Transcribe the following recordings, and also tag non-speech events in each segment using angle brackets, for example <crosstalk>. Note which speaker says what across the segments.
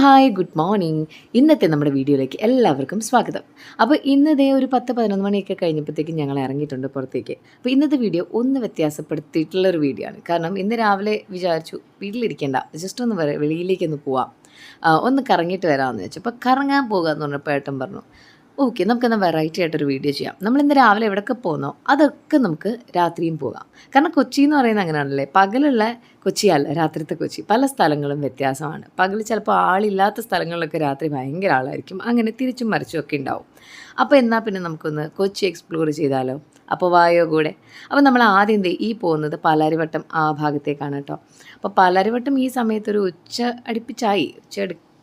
Speaker 1: Hi good morning. ഇന്നത്തെ നമ്മുടെ വീഡിയോയിലേക്ക് എല്ലാവർക്കും സ്വാഗതം. അപ്പോൾ ഇന്ന് ദേ ഒരു പത്ത് പതിനൊന്ന് മണിയൊക്കെ കഴിഞ്ഞപ്പോഴത്തേക്കും ഞങ്ങൾ ഇറങ്ങിയിട്ടുണ്ട് പുറത്തേക്ക്. അപ്പോൾ ഇന്നത്തെ വീഡിയോ ഒന്ന് വ്യത്യാസപ്പെടുത്തിയിട്ടുള്ള ഒരു വീഡിയോ ആണ്. കാരണം ഇന്ന് രാവിലെ വിചാരിച്ചു വീട്ടിലിരിക്കേണ്ട ജസ്റ്റ് ഒന്ന് വെളിയിലേക്കൊന്ന് പോവാം. ഒന്ന് കറങ്ങിയിട്ട് വരാമെന്ന് വെച്ചു അപ്പോൾ കറങ്ങാൻ പോകാമെന്ന് പറഞ്ഞപ്പോൾ ഏട്ടൻ പറഞ്ഞു ഓക്കെ നമുക്കെന്നാൽ വെറൈറ്റി ആയിട്ടൊരു വീഡിയോ ചെയ്യാം. നമ്മൾ ഇന്ന് രാവിലെ എവിടെയൊക്കെ പോകുന്നോ അതൊക്കെ നമുക്ക് രാത്രിയും പോകാം. കാരണം കൊച്ചി എന്ന് പറയുന്നത് അങ്ങനെയാണല്ലേ? പകലുള്ള കൊച്ചിയല്ല രാത്രിത്തെ കൊച്ചി. പല സ്ഥലങ്ങളും വ്യത്യാസമാണ്. പകൽ ചിലപ്പോൾ ആളില്ലാത്ത സ്ഥലങ്ങളിലൊക്കെ രാത്രി ഭയങ്കര ആളായിരിക്കും. അങ്ങനെ തിരിച്ചും മറിച്ചും ഒക്കെ ഉണ്ടാവും. അപ്പോൾ എന്നാൽ പിന്നെ നമുക്കൊന്ന് കൊച്ചി എക്സ്പ്ലോർ ചെയ്താലോ? അപ്പോൾ വായോ കൂടെ? അപ്പോൾ നമ്മൾ ആദ്യം ദേ ഈ പോകുന്നത് പാലാരിവട്ടം ആ ഭാഗത്തേക്കാണ് കേട്ടോ. അപ്പോൾ പാലാരിവട്ടം ഈ സമയത്തൊരു ഉച്ച അടുപ്പിച്ചായി. ഉച്ച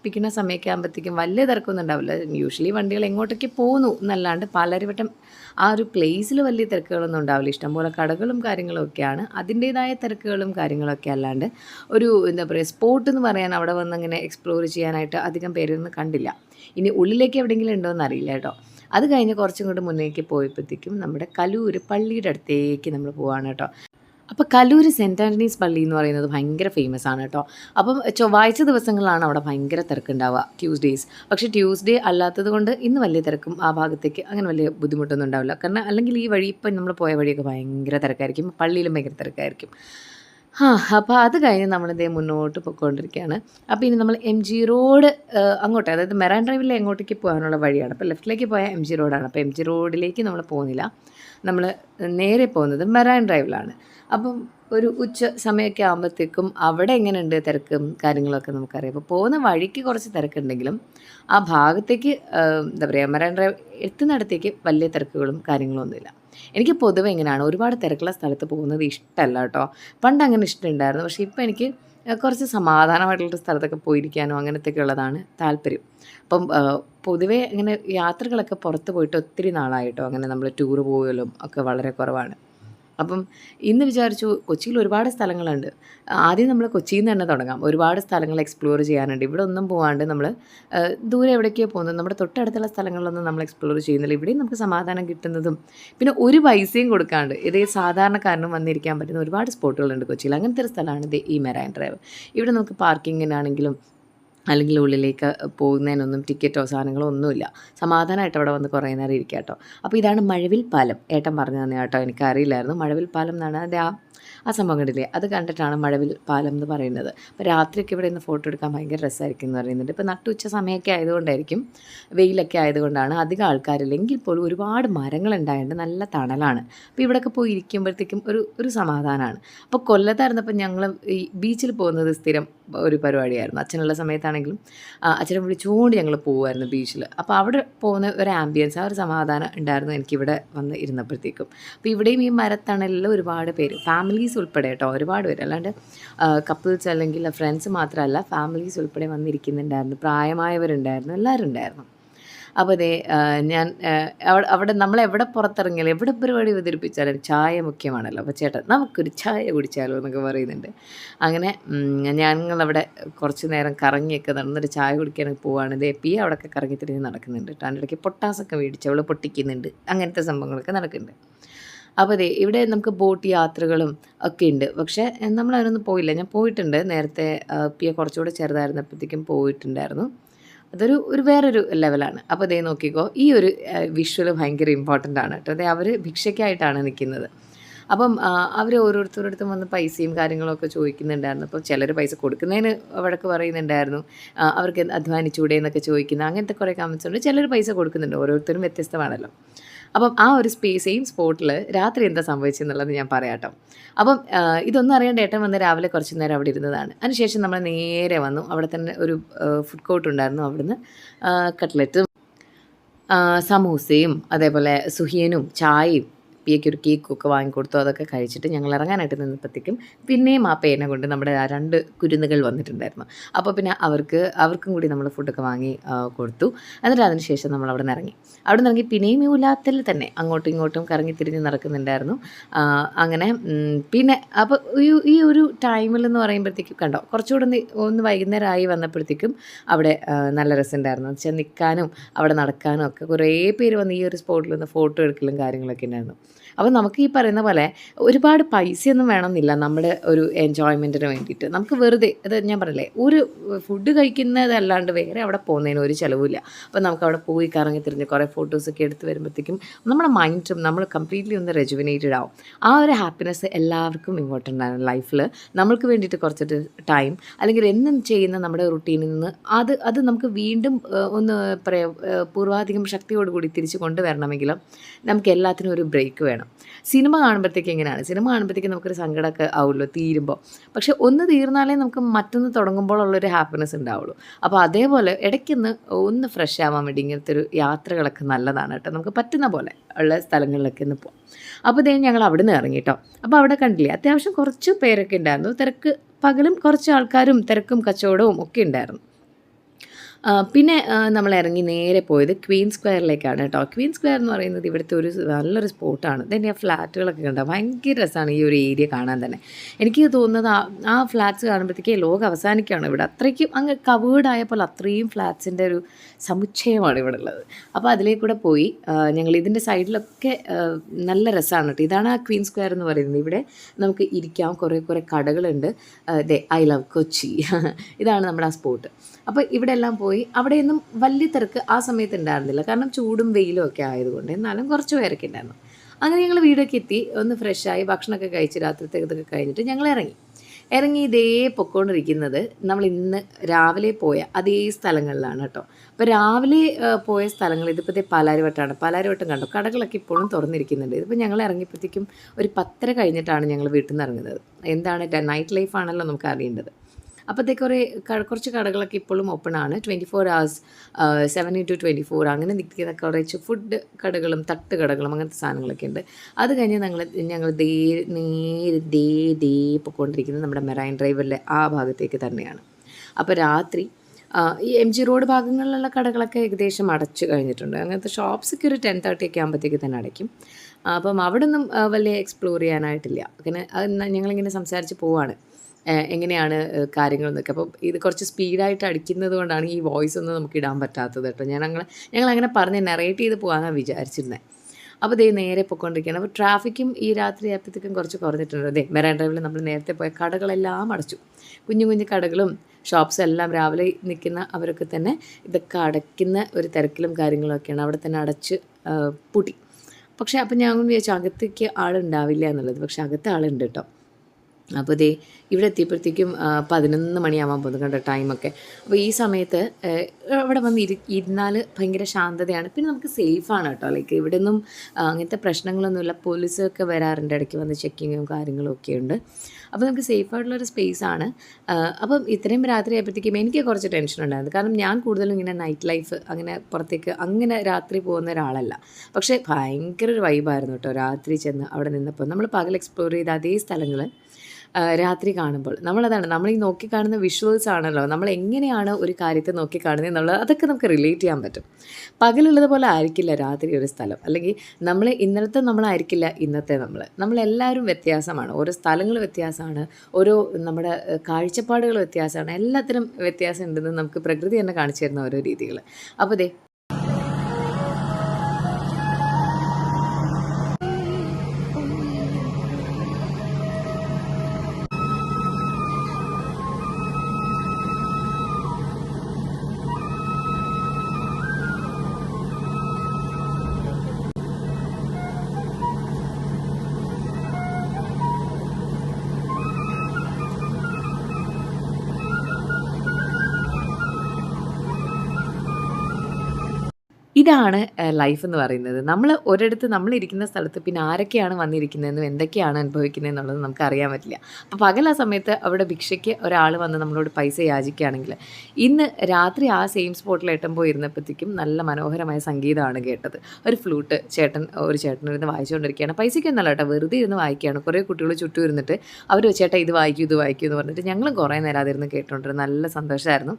Speaker 1: അടുപ്പിക്കുന്ന സമയമൊക്കെ ആകുമ്പോഴത്തേക്കും വലിയ തിരക്കൊന്നും ഉണ്ടാവില്ല. യൂഷ്വലി വണ്ടികൾ എങ്ങോട്ടൊക്കെ പോകുന്നു എന്നല്ലാണ്ട് പലരുവട്ടം ആ ഒരു പ്ലേസിൽ വലിയ തിരക്കുകളൊന്നും ഉണ്ടാവില്ല. ഇഷ്ടംപോലെ കടകളും കാര്യങ്ങളും ഒക്കെയാണ്. അതിന്റേതായ തിരക്കുകളും കാര്യങ്ങളൊക്കെ അല്ലാണ്ട് ഒരു എന്താ പറയുക സ്പോട്ട് എന്ന് പറയാൻ അവിടെ വന്ന് അങ്ങനെ എക്സ്പ്ലോർ ചെയ്യാനായിട്ട് അധികം പേരൊന്നും കണ്ടില്ല. ഇനി ഉള്ളിലേക്ക് എവിടെയെങ്കിലും ഉണ്ടോ എന്ന് അറിയില്ല കേട്ടോ. അത് കഴിഞ്ഞ് കുറച്ചും കൂടി മുന്നേക്ക് പോയപ്പോഴത്തേക്കും നമ്മുടെ കലൂർ പള്ളിയുടെ അടുത്തേക്ക് നമ്മൾ പോവാണ് കേട്ടോ. അപ്പോൾ കലൂര് സെന്റ് ആന്റണീസ് പള്ളി എന്ന് പറയുന്നത് ഭയങ്കര ഫേമസ് ആണ് കേട്ടോ അപ്പം ചൊവ്വാഴ്ച ദിവസങ്ങളാണ് അവിടെ ഭയങ്കര തിരക്കുണ്ടാവുക ട്യൂസ്ഡേയ്സ് പക്ഷേ ട്യൂസ്ഡേ അല്ലാത്തത് കൊണ്ട് ഇന്ന് വലിയ തിരക്കും ആ ഭാഗത്തേക്ക് അങ്ങനെ വലിയ ബുദ്ധിമുട്ടൊന്നും ഉണ്ടാവില്ല. കാരണം അല്ലെങ്കിൽ ഈ വഴി ഇപ്പം നമ്മൾ പോയ വഴിയൊക്കെ ഭയങ്കര തിരക്കായിരിക്കും പള്ളിയിലും ഭയങ്കര തിരക്കായിരിക്കും. ആ അപ്പോൾ അത് കഴിഞ്ഞ് നമ്മളിതേ മുന്നോട്ട് പോയിക്കൊണ്ടിരിക്കുകയാണ് അപ്പോൾ ഇനി നമ്മൾ എം ജി റോഡ് അങ്ങോട്ട് അതായത് മെറാൻ ഡ്രൈവിലെ എങ്ങോട്ടേക്ക് പോകാനുള്ള വഴിയാണ്. അപ്പോൾ ലെഫ്റ്റിലേക്ക് പോയാൽ എം ജി റോഡാണ് അപ്പോൾ എം ജി റോഡിലേക്ക് നമ്മൾ പോകുന്നില്ല. നമ്മൾ നേരെ പോകുന്നത് മെറാൻ ഡ്രൈവിലാണ്. അപ്പം ഒരു ഉച്ച സമയമൊക്കെ ആകുമ്പോഴത്തേക്കും അവിടെ എങ്ങനെയുണ്ട് തിരക്കും കാര്യങ്ങളൊക്കെ നമുക്കറിയാം. അപ്പോൾ പോകുന്ന വഴിക്ക് കുറച്ച് തിരക്കുണ്ടെങ്കിലും ആ ഭാഗത്തേക്ക് എന്താ പറയുക മെറാൻ ഡ്രൈവ് എത്തുന്നിടത്തേക്ക് വലിയ തിരക്കുകളും കാര്യങ്ങളും ഒന്നുമില്ല എനിക്ക് പൊതുവെ ഇങ്ങനെയാണ് ഒരുപാട് തിരക്കുള്ള സ്ഥലത്ത് പോകുന്നത് ഇഷ്ടമല്ല കേട്ടോ. പണ്ട് അങ്ങനെ ഇഷ്ടമുണ്ടായിരുന്നു. പക്ഷേ ഇപ്പോൾ എനിക്ക് കുറച്ച് സമാധാനമായിട്ടുള്ള സ്ഥലത്തൊക്കെ പോയിരിക്കാനോ അങ്ങനത്തെയൊക്കെ ഉള്ളതാണ് താല്പര്യം. അപ്പം പൊതുവേ ഇങ്ങനെ യാത്രകളൊക്കെ പുറത്ത് പോയിട്ട് ഒത്തിരി നാളായിട്ടോ? അങ്ങനെ നമ്മൾ ടൂർ പോകലും ഒക്കെ വളരെ കുറവാണ്. അപ്പം ഇന്ന് വിചാരിച്ചു കൊച്ചിയിൽ ഒരുപാട് സ്ഥലങ്ങളുണ്ട്. ആദ്യം നമ്മൾ കൊച്ചിയിൽ നിന്ന് തന്നെ തുടങ്ങാം. ഒരുപാട് സ്ഥലങ്ങൾ എക്സ്പ്ലോർ ചെയ്യാനുണ്ട്. ഇവിടെ ഒന്നും പോകാണ്ട് നമ്മൾ ദൂരെ എവിടേക്കോ പോകുന്നത് നമ്മുടെ തൊട്ടടുത്തുള്ള സ്ഥലങ്ങളിലൊന്നും നമ്മൾ എക്സ്പ്ലോർ ചെയ്യുന്നില്ല. ഇവിടെയും നമുക്ക് സമാധാനം കിട്ടുന്നതും പിന്നെ ഒരു പൈസയും കൊടുക്കാണ്ട് ഇതേ സാധാരണക്കാരനും വന്നിരിക്കാൻ പറ്റുന്ന ഒരുപാട് സ്പോട്ടുകളുണ്ട് കൊച്ചിയിൽ. അങ്ങനത്തെ ഒരു സ്ഥലമാണ് ഇത് ഈ മെറൈൻ ഡ്രൈവ്. ഇവിടെ നമുക്ക് പാർക്കിങ്ങിനാണെങ്കിലും അല്ലെങ്കിൽ ഉള്ളിലേക്ക് പോകുന്നതിനൊന്നും ടിക്കറ്റോ സാധനങ്ങളോ ഒന്നുമില്ല. സമാധാനമായിട്ട് അവിടെ വന്ന് കുറേ നേരം ഇരിക്കുക കേട്ടോ അപ്പോൾ ഇതാണ് മഴവിൽ പാലം. ഏട്ടൻ പറഞ്ഞു തന്നെ കേട്ടോ എനിക്കറിയില്ലായിരുന്നു. മഴവിൽ പാലം എന്നാണ് അത് ആ ആ സംഭവം കണ്ടില്ലേ? അത് കണ്ടിട്ടാണ് മഴവിൽ പാലം എന്ന് പറയുന്നത്. അപ്പോൾ രാത്രിയൊക്കെ ഇവിടെ നിന്ന് ഫോട്ടോ എടുക്കാൻ ഭയങ്കര രസമായിരിക്കും എന്ന് പറയുന്നുണ്ട്. ഇപ്പോൾ നട്ടുച്ച സമയമൊക്കെ ആയതുകൊണ്ടായിരിക്കും വെയിലൊക്കെ ആയതുകൊണ്ടാണ് അധികം ആൾക്കാരില്ലെങ്കിൽ പോലും ഒരുപാട് മരങ്ങളുണ്ടായതുകൊണ്ട് നല്ല തണലാണ്. അപ്പോൾ ഇവിടെയൊക്കെ പോയി ഇരിക്കുമ്പോഴത്തേക്കും ഒരു ഒരു സമാധാനമാണ് അപ്പോൾ കൊല്ലത്തായിരുന്നപ്പോൾ ഞങ്ങൾ ഈ ബീച്ചിൽ പോകുന്നത് സ്ഥിരം ഒരു പരിപാടിയായിരുന്നു. അച്ഛനുള്ള സമയത്താണെങ്കിലും അച്ഛനെ വിളിച്ചുകൊണ്ട് ഞങ്ങൾ പോകുമായിരുന്നു ബീച്ചിൽ അപ്പോൾ അവിടെ പോകുന്ന ഒരു ആംബിയൻസ് ആ ഒരു സമാധാനം ഉണ്ടായിരുന്നു എനിക്കിവിടെ വന്ന് ഇരുന്നപ്പോഴത്തേക്കും. അപ്പോൾ ഇവിടെയും ഈ മരത്തണലിൽ ഒരുപാട് പേര് ഫാമിലീസ് ഉൾപ്പെടെ കേട്ടോ ഒരുപാട് പേര്. അല്ലാണ്ട് കപ്പിൾസ് അല്ലെങ്കിൽ ഫ്രണ്ട്സ് മാത്രമല്ല ഫാമിലീസ് ഉൾപ്പെടെ വന്നിരിക്കുന്നുണ്ടായിരുന്നു. പ്രായമായവരുണ്ടായിരുന്നു എല്ലാവരും ഉണ്ടായിരുന്നു അപ്പോൾ ഇതേ ഞാൻ അവിടെ അവിടെ നമ്മൾ എവിടെ പുറത്തിറങ്ങിയാലും എവിടെ പരിപാടി അവതരിപ്പിച്ചാലും ചായ മുഖ്യമാണല്ലോ. അപ്പോൾ ചേട്ടൻ നമുക്കൊരു ചായ കുടിച്ചാലോ എന്നൊക്കെ പറയുന്നുണ്ട്. അങ്ങനെ ഞങ്ങളവിടെ കുറച്ച് നേരം കറങ്ങിയൊക്കെ നടന്നൊരു ചായ കുടിക്കാനൊക്കെ പോവാണ്. ഇതേ പി അവിടെയൊക്കെ കറങ്ങി തിരിഞ്ഞ് നടക്കുന്നുണ്ട് കേട്ടോ. അതിന്റെ ഇടയ്ക്ക് പൊട്ടാസൊക്കെ മേടിച്ച് അവൾ പൊട്ടിക്കുന്നുണ്ട്. അങ്ങനത്തെ സംഭവങ്ങളൊക്കെ നടക്കുന്നുണ്ട്. അപ്പോൾ അതെ ഇവിടെ നമുക്ക് ബോട്ട് യാത്രകളും ഒക്കെ ഉണ്ട്. പക്ഷേ നമ്മൾ അതിനൊന്നും പോയില്ല. ഞാൻ പോയിട്ടുണ്ട്. നേരത്തെ പിയെ കുറച്ചുകൂടെ ചെറുതായിരുന്നപ്പോഴത്തേക്കും പോയിട്ടുണ്ടായിരുന്നു. അതൊരു ഒരു വേറൊരു ലെവലാണ്. അപ്പോൾ അതേ നോക്കിക്കോ ഈ ഒരു വിഷ്വൽ ഭയങ്കര ഇമ്പോർട്ടന്റ് ആണ് കേട്ടോ. അതെ അവർ ഭിക്ഷയ്ക്കായിട്ടാണ് നിൽക്കുന്നത് അപ്പം അവർ ഓരോരുത്തരോടത്തും വന്ന് പൈസയും കാര്യങ്ങളൊക്കെ ചോദിക്കുന്നുണ്ടായിരുന്നു. അപ്പോൾ ചിലർ പൈസ കൊടുക്കുന്നതിന് വഴക്ക് പറയുന്നുണ്ടായിരുന്നു. അവർക്ക് അധ്വാനിച്ചൂടെ എന്നൊക്കെ ചോദിക്കുന്ന അങ്ങനത്തെ കുറേ കമൻസ് ഉണ്ട്. ചിലർ പൈസ കൊടുക്കുന്നുണ്ട്. ഓരോരുത്തരും വ്യത്യസ്തമാണല്ലോ. അപ്പം ആ ഒരു സ്പേസ് സെയിം സ്പോട്ടിൽ രാത്രി എന്താ സംഭവിച്ചെന്നുള്ളത് ഞാൻ പറയാട്ടോ. അപ്പം ഇതൊന്നും അറിയാണ്ട് ഏട്ടൻ വന്ന് രാവിലെ കുറച്ച് നേരം അവിടെ ഇരുന്നതാണ്. അതിനുശേഷം നമ്മൾ നേരെ വന്നു. അവിടെ തന്നെ ഒരു ഫുഡ് കോർട്ട് ഉണ്ടായിരുന്നു. അവിടുന്ന് കട്ട്ലെറ്റും സമൂസയും അതേപോലെ സുഹിയനും ചായയും പിയയ്ക്ക് ഒരു കേക്കൊക്കെ വാങ്ങിക്കൊടുത്തു അതൊക്കെ കഴിച്ചിട്ട് ഞങ്ങൾ ഇറങ്ങാനായിട്ട് നിന്നപ്പോഴത്തേക്കും പിന്നെയും ആ പേനെ കൊണ്ട് നമ്മുടെ ആ രണ്ട് കുരുന്നുകൾ വന്നിട്ടുണ്ടായിരുന്നു. അപ്പോൾ പിന്നെ അവർക്ക് അവർക്കും കൂടി നമ്മൾ ഫുഡൊക്കെ വാങ്ങി കൊടുത്തു. എന്നിട്ട് അതിനുശേഷം നമ്മൾ അവിടെ നിന്ന് ഇറങ്ങി. അവിടെ നിന്ന് ഇറങ്ങി പിന്നെയും ഈ ഉലാത്തിൽ തന്നെ അങ്ങോട്ടും ഇങ്ങോട്ടും കറങ്ങി തിരിഞ്ഞ് നടക്കുന്നുണ്ടായിരുന്നു. അങ്ങനെ പിന്നെ അപ്പോൾ ഈ ഒരു ടൈമിൽ എന്ന് പറയുമ്പോഴത്തേക്കും കണ്ടോ കുറച്ചുകൂടെ ഒന്ന് ഒന്ന് വൈകുന്നേരം ആയി വന്നപ്പോഴത്തേക്കും അവിടെ നല്ല രസമുണ്ടായിരുന്നു. വെച്ചാൽ നിൽക്കാനും അവിടെ നടക്കാനും ഒക്കെ കുറേ പേര് വന്ന് ഈ ഒരു സ്പോട്ടിൽ നിന്ന് ഫോട്ടോ എടുക്കലും കാര്യങ്ങളൊക്കെ ഉണ്ടായിരുന്നു. അപ്പോൾ നമുക്ക് ഈ പറയുന്ന പോലെ ഒരുപാട് പൈസയൊന്നും വേണമെന്നില്ല നമ്മുടെ ഒരു എൻജോയ്മെന്റിന് വേണ്ടിയിട്ട്. നമുക്ക് വെറുതെ അത് ഞാൻ പറയില്ലേ ഒരു ഫുഡ് കഴിക്കുന്നതല്ലാണ്ട് വേറെ അവിടെ പോകുന്നതിന് ഒരു ചിലവില്ല അപ്പോൾ നമുക്ക് അവിടെ പോയി കറങ്ങി തിരിഞ്ഞ് കുറേ ഫോട്ടോസൊക്കെ എടുത്ത് വരുമ്പോഴത്തേക്കും നമ്മുടെ മൈൻഡും നമ്മൾ കംപ്ലീറ്റ്ലി ഒന്ന് റെജുവിനേറ്റഡ് ആവും. ആ ഒരു ഹാപ്പിനെസ് എല്ലാവർക്കും ഇമ്പോർട്ടന്റ് ആണ് ലൈഫിൽ നമ്മൾക്ക് വേണ്ടിയിട്ട് കുറച്ചിട്ട് ടൈം അല്ലെങ്കിൽ എന്നും ചെയ്യുന്ന നമ്മുടെ റുട്ടീനിൽ നിന്ന് അത് അത് നമുക്ക് വീണ്ടും ഒന്ന് പറയാം പൂർവാധികം ശക്തിയോടുകൂടി തിരിച്ചു കൊണ്ടുവരണമെങ്കിലും നമുക്ക് എല്ലാത്തിനും ഒരു ബ്രേക്ക് വേണം. സിനിമ കാണുമ്പോഴത്തേക്ക് എങ്ങനെയാണ്? സിനിമ കാണുമ്പോഴത്തേക്ക് നമുക്കൊരു സങ്കടമൊക്കെ ആവുമല്ലോ തീരുമ്പോൾ പക്ഷെ ഒന്ന് തീർന്നാലേ നമുക്ക് മറ്റൊന്ന് തുടങ്ങുമ്പോഴുള്ളൊരു ഹാപ്പിനെസ് ഉണ്ടാവുള്ളൂ. അപ്പോൾ അതേപോലെ ഇടയ്ക്കൊന്ന് ഒന്ന് ഫ്രഷ് ആവാൻ വേണ്ടി ഇങ്ങനത്തെ ഒരു യാത്രകളൊക്കെ നല്ലതാണ് കേട്ടോ. നമുക്ക് പറ്റുന്ന പോലെ ഉള്ള സ്ഥലങ്ങളിലൊക്കെ ഒന്ന് പോകാം അപ്പോൾ ഇതേ ഞങ്ങൾ അവിടെ നിന്ന് ഇറങ്ങി കേട്ടോ. അപ്പോൾ അവിടെ കണ്ടില്ലേ അത്യാവശ്യം കുറച്ച് പേരൊക്കെ ഉണ്ടായിരുന്നു. തിരക്ക് പകലും കുറച്ച് ആൾക്കാരും തിരക്കും കച്ചവടവും ഒക്കെ ഉണ്ടായിരുന്നു. പിന്നെ നമ്മൾ ഇറങ്ങി നേരെ പോയത് ക്വീൻ സ്ക്വയറിലേക്കാണ് കേട്ടോ. ക്വീൻ സ്ക്വയർ എന്ന് പറയുന്നത് ഇവിടുത്തെ ഒരു നല്ലൊരു സ്പോട്ടാണ്. തന്നെ ആ ഫ്ലാറ്റുകളൊക്കെ കണ്ടോ? ഭയങ്കര രസമാണ് ഈ ഒരു ഏരിയ കാണാൻ തന്നെ. എനിക്ക് തോന്നുന്നത് ആ ആ ഫ്ലാറ്റ്സ് കാണുമ്പോഴത്തേക്കേ ലോകം അവസാനിക്കുകയാണ് ഇവിടെ. അത്രയ്ക്കും അങ്ങ് കവേർഡ് ആയപ്പോൾ അത്രയും ഫ്ലാറ്റ്സിന്റെ ഒരു സമുച്ചയമാണ് ഇവിടെ ഉള്ളത്. അപ്പോൾ അതിലേക്കൂടെ പോയി ഞങ്ങൾ ഇതിന്റെ സൈഡിലൊക്കെ നല്ല രസമാണ് കേട്ടോ. ഇതാണ് ആ ക്വീൻ സ്ക്വയർ എന്ന് പറയുന്നത്. ഇവിടെ നമുക്ക് ഇരിക്കാം. കുറേ കുറേ കടകളുണ്ട്. ദേ ഐ ലവ് കൊച്ചി. <laughs> ഇതാണ് നമ്മുടെ ആ സ്പോട്ട്. അപ്പോൾ ഇവിടെ എല്ലാം പോയി അവിടെയൊന്നും വലിയ തിരക്ക് ആ സമയത്ത് ഉണ്ടായിരുന്നില്ല. കാരണം ചൂടും വെയിലും ഒക്കെ ആയതുകൊണ്ട്. എന്നാലും കുറച്ച് പേരൊക്കെ ഉണ്ടായിരുന്നു. അങ്ങനെ ഞങ്ങൾ വീടൊക്കെ എത്തി. ഒന്ന് ഫ്രഷായി ഭക്ഷണമൊക്കെ കഴിച്ച് രാത്രിത്തേക്കൊക്കെ കഴിഞ്ഞിട്ട് ഞങ്ങൾ ഇറങ്ങി. ഇറങ്ങി ഇതേ പൊക്കോണ്ടിരിക്കുന്നത് നമ്മൾ ഇന്ന് രാവിലെ പോയ അതേ സ്ഥലങ്ങളിലാണ് കേട്ടോ. അപ്പോൾ രാവിലെ പോയ സ്ഥലങ്ങൾ ഇതിപ്പോഴത്തെ പാലാരിവട്ടമാണ് പാലാരിവട്ടം കണ്ടോ? കടകളൊക്കെ ഇപ്പോഴും തുറന്നിരിക്കുന്നുണ്ട്. ഇതിപ്പോൾ ഞങ്ങൾ ഇറങ്ങിയപ്പോഴത്തേക്കും ഒരു പത്തര കഴിഞ്ഞിട്ടാണ് ഞങ്ങൾ വീട്ടിൽ നിന്ന് ഇറങ്ങുന്നത്. എന്താണ് നൈറ്റ് ലൈഫാണല്ലോ നമുക്ക് അറിയേണ്ടത്. അപ്പോഴത്തേക്ക് കുറേ കുറച്ച് കടകളൊക്കെ ഇപ്പോഴും ഓപ്പൺ ആണ്. Twenty four hours seven to twenty four അങ്ങനെ നിൽക്കുന്ന കുറച്ച് ഫുഡ് കടകളും തട്ട് കടകളും അങ്ങനത്തെ സാധനങ്ങളൊക്കെ ഉണ്ട് അത് കഴിഞ്ഞ് ഞങ്ങൾ ഞങ്ങൾ ദേ നേരെ ദേ ദേ പൊയ്ക്കൊണ്ടിരിക്കുന്നത് നമ്മുടെ മെറൈൻ ഡ്രൈവറിലെ ആ ഭാഗത്തേക്ക് തന്നെയാണ്. അപ്പോൾ രാത്രി ഈ എം ജി റോഡ് ഭാഗങ്ങളിലുള്ള കടകളൊക്കെ ഏകദേശം അടച്ചു കഴിഞ്ഞിട്ടുണ്ട്. അങ്ങനത്തെ ഷോപ്സൊക്കെ ഒരു ടെൻ തേർട്ടി ഒക്കെ ആകുമ്പോഴത്തേക്ക് തന്നെ അടയ്ക്കും. അപ്പം അവിടെ ഒന്നും വലിയ എക്സ്പ്ലോർ ചെയ്യാനായിട്ടില്ല. അങ്ങനെ ഞങ്ങളിങ്ങനെ സംസാരിച്ച് പോവാണ്. എങ്ങനെയാണ് കാര്യങ്ങൾ എന്നൊക്കെ. അപ്പോൾ ഇത് കുറച്ച് സ്പീഡായിട്ട് അടിക്കുന്നത് കൊണ്ടാണ് ഈ വോയിസ് ഒന്നും നമുക്ക് ഇടാൻ പറ്റാത്തത് കേട്ടോ. ഞാൻ അങ്ങനെ ഞങ്ങൾ അങ്ങനെ പറഞ്ഞ് നെറേറ്റ് ചെയ്ത് പോകാനാണ് വിചാരിച്ചിരുന്നത് അപ്പോൾ ദേ നേരെ പോയിക്കൊണ്ടിരിക്കുകയാണ്. അപ്പോൾ ട്രാഫിക്കും ഈ രാത്രി ആയപ്പോഴത്തേക്കും കുറച്ച് കുറഞ്ഞിട്ടുണ്ട്. അതെ മെറൈൻ ഡ്രൈവിൽ നമ്മൾ നേരത്തെ പോയ കടകളെല്ലാം അടച്ചു. കുഞ്ഞു കുഞ്ഞു കടകളും ഷോപ്സും എല്ലാം രാവിലെ നിൽക്കുന്ന അവരൊക്കെ തന്നെ ഇതൊക്കെ അടയ്ക്കുന്ന ഒരു തിരക്കിലും കാര്യങ്ങളൊക്കെയാണ്. അവിടെ തന്നെ അടച്ച് പൂട്ടി. പക്ഷേ അപ്പം ഞാൻ വിചാരിച്ചു അകത്തേക്ക് ആളുണ്ടാവില്ല എന്നുള്ളത്. പക്ഷേ അകത്ത് ആളുണ്ട് കേട്ടോ. അപ്പോൾ ദേ ഇവിടെ എത്തിയപ്പോഴത്തേക്കും പതിനൊന്ന് മണിയാവാൻ പോകുന്നു കണ്ടോ ടൈമൊക്കെ അപ്പോൾ ഈ സമയത്ത് അവിടെ വന്ന് ഇരി ഇരുന്നാൽ ഭയങ്കര ശാന്തതയാണ്. പിന്നെ നമുക്ക് സേഫാണ് കേട്ടോ. ലൈക്ക് ഇവിടെ ഒന്നും ആ, അങ്ങനത്തെ പ്രശ്നങ്ങളൊന്നുമില്ല. പോലീസൊക്കെ വരാറുണ്ട്. ഇടയ്ക്ക് വന്ന് ചെക്കിങ്ങും കാര്യങ്ങളും ഒക്കെ ഉണ്ട്. അപ്പോൾ നമുക്ക് സേഫ് ആയിട്ടുള്ളൊരു സ്പേസ് ആണ്. അപ്പം ഇത്രയും രാത്രി ആയപ്പോഴത്തേക്കും എനിക്ക് കുറച്ച് ടെൻഷൻ ഉണ്ടായിരുന്നു. കാരണം ഞാൻ കൂടുതലും ഇങ്ങനെ നൈറ്റ് ലൈഫ് അങ്ങനെ പുറത്തേക്ക് അങ്ങനെ രാത്രി പോകുന്ന ഒരാളല്ല. പക്ഷേ ഭയങ്കര ഒരു വൈബായിരുന്നു കേട്ടോ. രാത്രി ചെന്ന് അവിടെ നിന്നപ്പോൾ. നമ്മൾ പകൽ എക്സ്പ്ലോർ ചെയ്ത അതേ സ്ഥലങ്ങൾ രാത്രി കാണുമ്പോൾ. നമ്മളതാണ് നമ്മൾ ഈ നോക്കിക്കാണുന്ന വിഷ്വൽസ് ആണല്ലോ. നമ്മൾ എങ്ങനെയാണ് ഒരു കാര്യത്തെ നോക്കിക്കാണുന്നത് എന്നുള്ളത് അതൊക്കെ നമുക്ക് റിലേറ്റ് ചെയ്യാൻ പറ്റും. പകലുള്ളത് പോലെ ആയിരിക്കില്ല രാത്രി ഒരു സ്ഥലം. അല്ലെങ്കിൽ നമ്മൾ ഇന്നലത്തെ നമ്മളായിരിക്കില്ല ഇന്നത്തെ നമ്മൾ നമ്മളെല്ലാവരും വ്യത്യാസമാണ്. ഓരോ സ്ഥലങ്ങൾ വ്യത്യാസമാണ്. ഓരോ നമ്മുടെ കാഴ്ചപ്പാടുകൾ വ്യത്യാസമാണ്. എല്ലാത്തിനും വ്യത്യാസം ഉണ്ടെന്ന് നമുക്ക് പ്രകൃതി തന്നെ കാണിച്ചു തരുന്ന ഓരോ രീതികൾ അപ്പോൾ ദേ ഇതാണ് ലൈഫ് എന്ന് പറയുന്നത്. നമ്മൾ ഒരിടത്ത് നമ്മളിരിക്കുന്ന സ്ഥലത്ത് പിന്നെ ആരൊക്കെയാണ് വന്നിരിക്കുന്നതെന്നും എന്തൊക്കെയാണ് അനുഭവിക്കുന്നത് എന്നുള്ളത് നമുക്ക് അറിയാൻ പറ്റില്ല. അപ്പോൾ പകൽ ആ സമയത്ത് അവിടെ ഭിക്ഷയ്ക്ക് ഒരാൾ വന്ന് നമ്മളോട് പൈസ യാചിക്കുകയാണെങ്കിൽ ഇന്ന് രാത്രി ആ സെയിം സ്പോട്ടിൽ പോയി ഇരുന്നപ്പോഴത്തേക്കും നല്ല മനോഹരമായ സംഗീതമാണ് കേട്ടത്. ഒരു ഫ്ലൂട്ട് ചേട്ടൻ ഒരു ചേട്ടൻ ഇരുന്ന് വായിച്ചുകൊണ്ടിരിക്കുകയാണ്. പൈസയ്ക്കൊന്നല്ല കേട്ടോ വെറുതെ ഇരുന്ന് വായിക്കുകയാണ്. കുറേ കുട്ടികൾ ചുറ്റും ഇരുന്നിട്ട് അവർ ചേട്ടാ ഇത് വായിക്കൂ ഇത് വായിക്കൂ എന്ന് പറഞ്ഞിട്ട് ഞങ്ങളും കുറേ നേരം അതിരുന്ന് കേട്ടുകൊണ്ടിരുന്നു. നല്ല സന്തോഷമായിരുന്നു.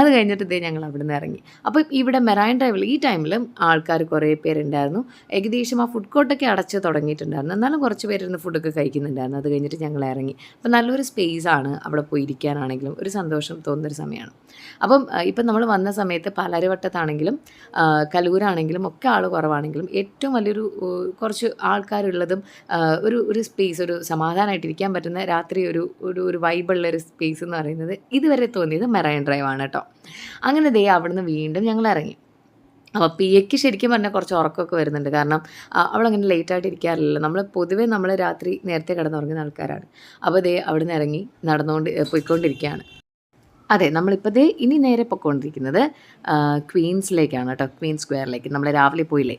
Speaker 1: അത് കഴിഞ്ഞിട്ട് ഇതേ ഞങ്ങൾ അവിടെ നിന്ന് ഇറങ്ങി. അപ്പോൾ ഇവിടെ മെറൈൻ ഡ്രൈവിൽ ഈ ടൈമിലും ആൾക്കാർ കുറേ പേരുണ്ടായിരുന്നു. ഏകദേശം ആ ഫുഡ് കോർട്ടൊക്കെ അടച്ച് തുടങ്ങിയിട്ടുണ്ടായിരുന്നു. എന്നാലും കുറച്ച് പേരിരുന്ന് ഫുഡൊക്കെ കഴിക്കുന്നുണ്ടായിരുന്നു. അത് കഴിഞ്ഞിട്ട് ഞങ്ങൾ ഇറങ്ങി. അപ്പോൾ നല്ലൊരു സ്പേസ് ആണ് അവിടെ പോയി ഇരിക്കാനാണെങ്കിലും ഒരു സന്തോഷം തോന്നുന്നൊരു സമയമാണ്. അപ്പം ഇപ്പം നമ്മൾ വന്ന സമയത്ത് പാലാരിവട്ടത്താണെങ്കിലും കലൂരാണെങ്കിലും ഒക്കെ ആൾ കുറവാണെങ്കിലും ഏറ്റവും വലിയൊരു കുറച്ച് ആൾക്കാരുള്ളതും ഒരു ഒരു സ്പേസ് ഒരു സമാധാനമായിട്ട് ഇരിക്കാൻ പറ്റുന്ന രാത്രി ഒരു ഒരു ഒരു വൈബുള്ള ഒരു സ്പേസ് എന്ന് പറയുന്നത് ഇതുവരെ തോന്നിയത് മെറൈൻ ഡ്രൈവ് ആണ് കേട്ടോ. അങ്ങനെ ദേ അവിടുന്ന് വീണ്ടും ഞങ്ങൾ ഇറങ്ങി. അപ്പോൾ പിയയ്ക്ക് ശരിക്കും പറഞ്ഞാൽ കുറച്ച് ഉറക്കമൊക്കെ വരുന്നുണ്ട്. കാരണം അവളങ്ങനെ ലേറ്റായിട്ട് ഇരിക്കാറില്ലല്ലോ നമ്മൾ പൊതുവേ നമ്മൾ രാത്രി നേരത്തെ കിടന്നുറങ്ങുന്ന ആൾക്കാരാണ്. അപ്പോൾ ദേ നിന്ന് ഇറങ്ങി നടന്നുകൊണ്ട് പോയിക്കൊണ്ടിരിക്കുകയാണ് അതെ നമ്മളിപ്പോൾ ദേ ഇനി നേരെ പൊയ്ക്കൊണ്ടിരിക്കുന്നത് ക്വീൻസിലേക്കാണ് കേട്ടോ. ക്വീൻ സ്ക്വയറിലേക്ക്. നമ്മൾ രാവിലെ പോയില്ലേ?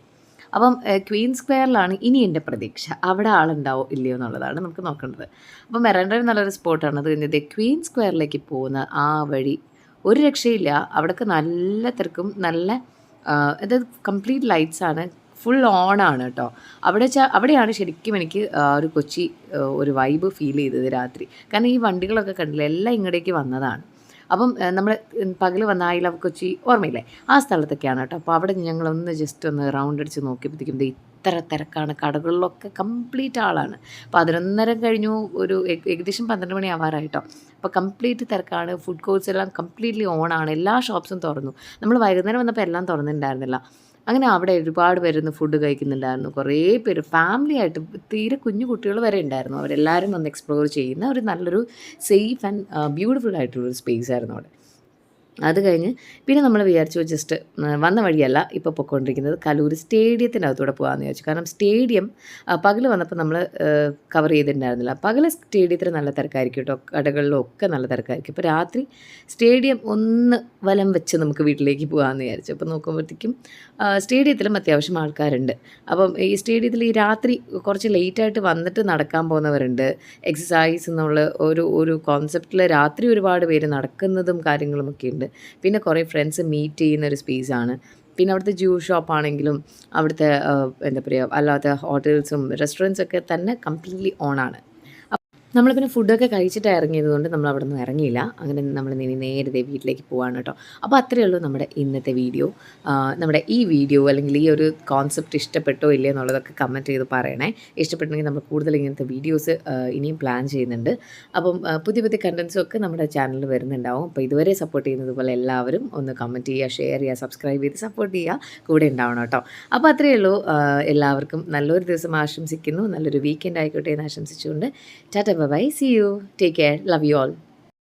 Speaker 1: അപ്പം ക്വീൻ സ്ക്വയറിലാണ് ഇനി എന്റെ പ്രതീക്ഷ. അവിടെ ആളുണ്ടാവോ ഇല്ലയോ എന്നുള്ളതാണ് നമുക്ക് നോക്കേണ്ടത്. അപ്പം മെറൻഡർ നല്ലൊരു സ്പോട്ടാണ്. അത് കഴിഞ്ഞത് ക്വീൻ സ്ക്വയറിലേക്ക് പോകുന്ന ആ വഴി ഒരു രക്ഷയില്ല. അവിടെയൊക്കെ നല്ല തിരക്കും നല്ല അതായത് കംപ്ലീറ്റ് ലൈറ്റ്സ് ആണ്. ഫുൾ ഓൺ ആണ് കേട്ടോ അവിടെ വെച്ചാൽ അവിടെയാണ് ശരിക്കും എനിക്ക് ഒരു കൊച്ചി ഒരു വൈബ് ഫീൽ ചെയ്തത് രാത്രി. കാരണം ഈ വണ്ടികളൊക്കെ കണ്ടില്ല എല്ലാം ഇങ്ങോട്ടേക്ക് വന്നതാണ്. അപ്പം നമ്മൾ പകൽ വന്ന ഐ കൊച്ചി ഓർമ്മയില്ലേ? ആ സ്ഥലത്തൊക്കെയാണ് കേട്ടോ അപ്പോൾ അവിടെ ഞങ്ങളൊന്ന് ജസ്റ്റ് ഒന്ന് റൗണ്ട് അടിച്ച് നോക്കിയപ്പോഴത്തേക്കും ദേ ഇത്ര തിരക്കാണ്. കടകളിലൊക്കെ കംപ്ലീറ്റ് ആളാണ്. പതിനൊന്നര കഴിഞ്ഞു ഒരു ഏക- ഏകദേശം പന്ത്രണ്ട് മണി ആവാറായിട്ടോ അപ്പോൾ കംപ്ലീറ്റ് തിരക്കാണ്. ഫുഡ് കോർട്ട്സ് എല്ലാം കംപ്ലീറ്റ്ലി ഓണാണ് എല്ലാ ഷോപ്സും തുറന്നു. നമ്മൾ വൈകുന്നേരം വന്നപ്പോൾ എല്ലാം തുറന്നിട്ടുണ്ടായിരുന്നില്ല. അങ്ങനെ അവിടെ ഒരുപാട് പേരുന്ന് ഫുഡ് കഴിക്കുന്നുണ്ടായിരുന്നു. കുറേ പേര് ഫാമിലി ആയിട്ട് തീരെ കുഞ്ഞു കുട്ടികൾ വരെ ഉണ്ടായിരുന്നു. അവരെല്ലാവരും വന്ന് എക്സ്പ്ലോർ ചെയ്യുന്ന ഒരു നല്ലൊരു സേഫ് ആൻഡ് ബ്യൂട്ടിഫുൾ ആയിട്ടുള്ളൊരു സ്പേസ് ആയിരുന്നു അവിടെ. അത് കഴിഞ്ഞ് പിന്നെ നമ്മൾ വിചാരിച്ചു ജസ്റ്റ് വന്ന വഴിയല്ല ഇപ്പോൾ പൊയ്ക്കൊണ്ടിരിക്കുന്നത് കലൂർ സ്റ്റേഡിയത്തിനകത്തൂടെ പോകാമെന്ന് വിചാരിച്ചു. കാരണം സ്റ്റേഡിയം പകൽ വന്നപ്പോൾ നമ്മൾ കവർ ചെയ്തിട്ടുണ്ടായിരുന്നില്ല. പകൽ സ്റ്റേഡിയത്തിൽ നല്ല തിരക്കായിരിക്കും കേട്ടോ. കടകളിലും ഒക്കെ നല്ല തിരക്കായിരിക്കും. ഇപ്പോൾ രാത്രി സ്റ്റേഡിയം ഒന്ന് വലം വെച്ച് നമുക്ക് വീട്ടിലേക്ക് പോകാമെന്ന് വിചാരിച്ചു. അപ്പോൾ നോക്കുമ്പോഴത്തേക്കും സ്റ്റേഡിയത്തിലും അത്യാവശ്യം ആൾക്കാരുണ്ട്. അപ്പം ഈ സ്റ്റേഡിയത്തിൽ ഈ രാത്രി കുറച്ച് ലേറ്റായിട്ട് വന്നിട്ട് നടക്കാൻ പോകുന്നവരുണ്ട്. എക്സസൈസ് എന്നുള്ള ഒരു ഒരു കോൺസെപ്റ്റിൽ രാത്രി ഒരുപാട് പേര് നടക്കുന്നതും കാര്യങ്ങളുമൊക്കെ ഉണ്ട്. പിന്നെ കുറേ ഫ്രണ്ട്സ് മീറ്റ് ചെയ്യുന്ന ഒരു സ്പേസാണ് പിന്നെ അവിടുത്തെ ജ്യൂസ് ഷോപ്പാണെങ്കിലും അവിടുത്തെ എന്താ പറയുക അല്ലാത്ത ഹോട്ടൽസും റെസ്റ്റോറന്റ്സൊക്കെ തന്നെ കംപ്ലീറ്റ്ലി ഓണാണ് നമ്മൾ പിന്നെ ഫുഡൊക്കെ കഴിച്ചിട്ട് ഇറങ്ങിയതുകൊണ്ട് നമ്മൾ അവിടെ നിന്ന് ഇറങ്ങിയില്ല. അങ്ങനെ നമ്മൾ ഇനി നേരത്തെ വീട്ടിലേക്ക് പോവാണ് കേട്ടോ. അപ്പോൾ അത്രയേ ഉള്ളൂ നമ്മുടെ ഇന്നത്തെ വീഡിയോ നമ്മുടെ ഈ വീഡിയോ അല്ലെങ്കിൽ ഈ ഒരു കോൺസെപ്റ്റ് ഇഷ്ടപ്പെട്ടോ ഇല്ലേ എന്നുള്ളതൊക്കെ കമന്റ് ചെയ്ത് പറയണേ. ഇഷ്ടപ്പെട്ടെങ്കിൽ നമ്മൾ കൂടുതൽ ഇങ്ങനത്തെ വീഡിയോസ് ഇനിയും പ്ലാൻ ചെയ്യുന്നുണ്ട്. അപ്പം പുതിയ പുതിയ കണ്ടൻസും ഒക്കെ നമ്മുടെ ചാനലിൽ വരുന്നുണ്ടാവും. അപ്പോൾ ഇതുവരെ സപ്പോർട്ട് ചെയ്യുന്നത് പോലെ എല്ലാവരും ഒന്ന് കമന്റ് ചെയ്യുക ഷെയർ ചെയ്യുക സബ്സ്ക്രൈബ് ചെയ്ത് സപ്പോർട്ട് ചെയ്യുക. കൂടെ ഉണ്ടാവണം കേട്ടോ. അപ്പോൾ അത്രയേ ഉള്ളൂ. എല്ലാവർക്കും നല്ലൊരു ദിവസം ആശംസിക്കുന്നു. നല്ലൊരു വീക്കെൻഡ് ആയിക്കോട്ടെ എന്ന് ആശംസിച്ചുകൊണ്ട്. Tata bye bye. See you. Take care. Love you all.